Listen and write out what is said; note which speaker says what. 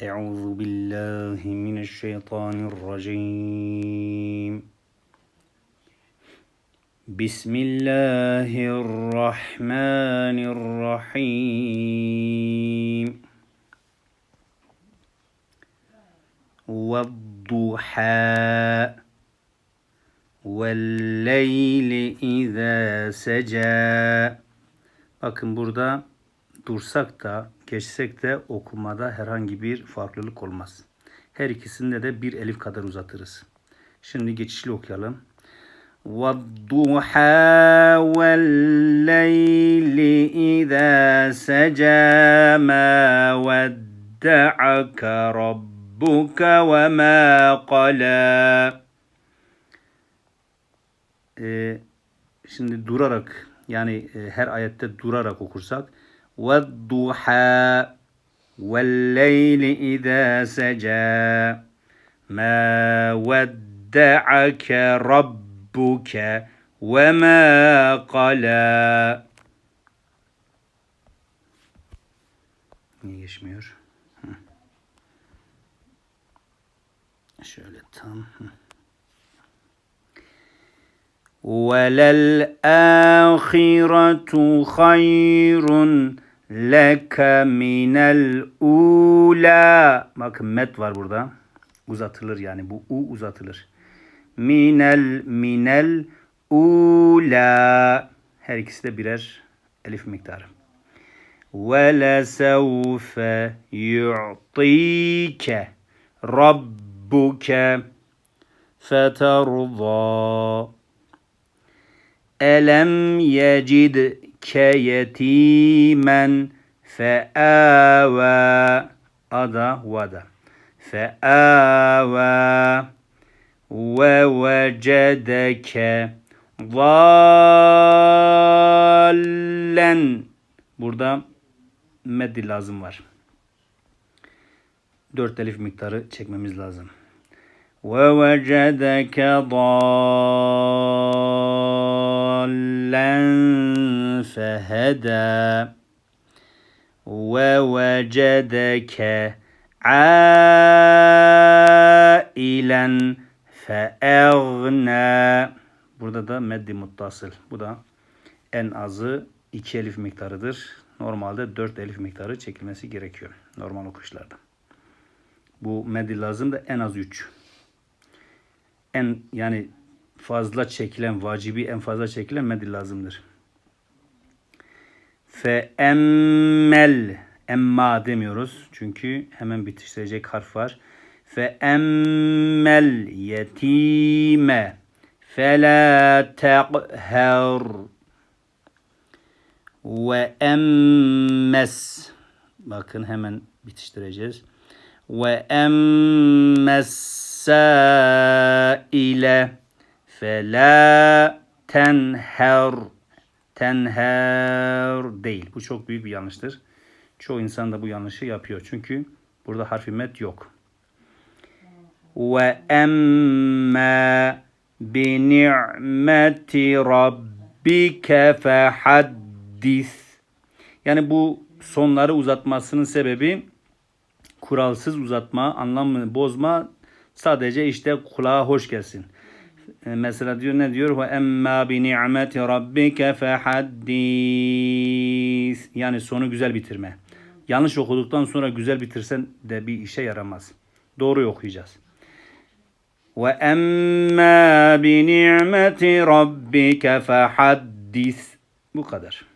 Speaker 1: أعوذ بالله من الشيطان الرجيم. بسم الله الرحمن الرحيم. والضحى والليل إذا سجى. Bakın burada dursak da geçsek de okumada herhangi bir farklılık olmaz. Her ikisinde de bir elif kadar uzatırız. Şimdi geçişli okuyalım. وَالضُّحَى وَاللَّيْلِ إِذَا سَجَى مَا وَدَّعَكَ رَبُّكَ وَمَا قَلَى Ee, Şimdi durarak yani e, her ayette durarak okursak وَالضُّحَى وَاللَّيْلِ إِذَا سَجَى مَا وَدَّعَكَ رَبُّكَ وَمَا قَلَى geçmiyor? Şöyle tam. وَلَلْآخِرَةُ خَيْرٌ leke minel ula. Bakın met var burada. Uzatılır yani bu u uzatılır. Minel minel ula. Her ikisi de birer elif miktarı. Ve lesevfe yu'tike rabbuke feterza. Elem yecid keyetimen fe'ava ada vada fe'ava ve vecedeke vallen burada meddi lazım var. Dört elif miktarı çekmemiz lazım. Ve vecedeke dal فَهَدَى وَوَجَدَكَ عَائِلًا فَأَغْنَى Burada da meddi muttasıl. Bu da en azı iki elif miktarıdır. Normalde dört elif miktarı çekilmesi gerekiyor. Normal okuşlarda. Bu meddi lazım da en az üç en yani fazla çekilen vacibi en fazla çekilen medil lazımdır. Fe emmel emma demiyoruz. Çünkü hemen bitiştirecek harf var. Fe emmel yetime fela teqher ve emmes bakın hemen bitiştireceğiz. Ve emmes saile fela tenher tenher değil. Bu çok büyük bir yanlıştır. Çoğu insan da bu yanlışı yapıyor. Çünkü burada harfi met yok. Ve emma bi ni'meti rabbike fehaddis. Yani bu sonları uzatmasının sebebi kuralsız uzatma, anlamını bozma Sadece işte kulağa hoş gelsin. E, mesela diyor ne diyor? Ve emma bi ni'meti rabbike fehaddis. Yani sonu güzel bitirme. Yanlış okuduktan sonra güzel bitirsen de bir işe yaramaz. Doğru okuyacağız. Ve emma bi ni'meti rabbike fehaddis. Bu kadar.